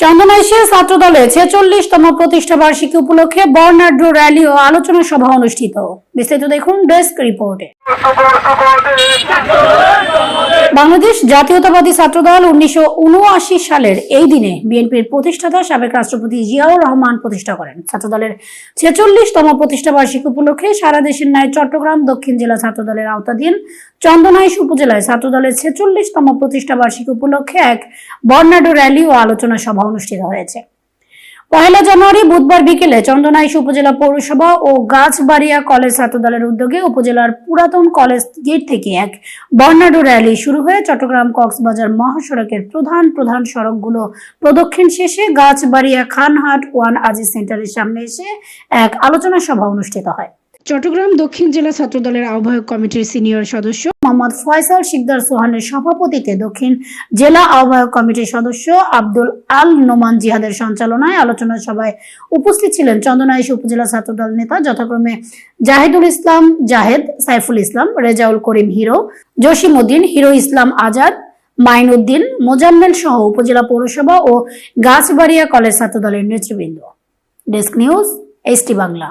চন্দনাইশে ছাত্র দলের ছেচল্লিশতম প্রতিষ্ঠা বার্ষিকী উপলক্ষে বর্ণাঢ্য র্যালি ও আলোচনা সভা অনুষ্ঠিত। বিস্তারিত দেখুন ডেস্ক রিপোর্টে। বাংলাদেশ জাতীয়তাবাদী ছাত্রদল উনিশশো উনআশি সালের এই দিনে বিএনপির প্রতিষ্ঠাতা সাবেক রাষ্ট্রপতি জিয়াউর রহমান প্রতিষ্ঠা করেন। ছাত্রদলের ছেচল্লিশতম প্রতিষ্ঠা বার্ষিকী উপলক্ষে সারা দেশের ন্যায় চট্টগ্রাম দক্ষিণ জেলা ছাত্রদলের আওতাধীন চন্দনাইশ উপজেলায় ছাত্রদলের ছেচল্লিশতম প্রতিষ্ঠা বার্ষিকী উপলক্ষে এক বর্ণাঢ্য র্যালি ও আলোচনা সভা অনুষ্ঠিত হয়েছে। পয়লা জানুয়ারি বুধবার বিকেলে চন্দনাইশ উপজেলা পৌরসভা ও গাছবাড়িয়া কলেজ ছাত্রদলের উদ্যোগে উপজেলার পুরাতন কলেজ গেট থেকে এক বর্ণাঢ্য র্যালি শুরু হয়ে চট্টগ্রাম কক্সবাজার মহাসড়কের প্রধান প্রধান সড়কগুলো প্রদক্ষিণ শেষে গাছবাড়িয়া খানহাট ওয়ান আজি সেন্টারের সামনে এসে এক আলোচনা সভা অনুষ্ঠিত হয়। চট্টগ্রাম দক্ষিণ জেলা ছাত্রদলের আহ্বায়ক কমিটির সিনিয়র সদস্য মোহাম্মদ ফয়সাল শিকদার সোহানের সভাপতিতে দক্ষিণ জেলা আহ্বায়ক কমিটির সদস্য আব্দুল আল নোমান জিহাদের সঞ্চালনায় আলোচনা সভায় উপস্থিত ছিলেন চন্দনাইশ উপজেলা ছাত্রদল নেতা যথাক্রমে জাহিদুল ইসলাম, জাহেদ সাইফুল ইসলাম, রেজাউল করিম হিরো, জসিম উদ্দিন, হিরো ইসলাম আজাদ, মাইনুদ্দিন, মোজাম্মেল সহ উপজেলা পৌরসভা ও গাছবাড়িয়া কলেজ ছাত্রদলের নেতৃবৃন্দ। Desk news, ST Bangla.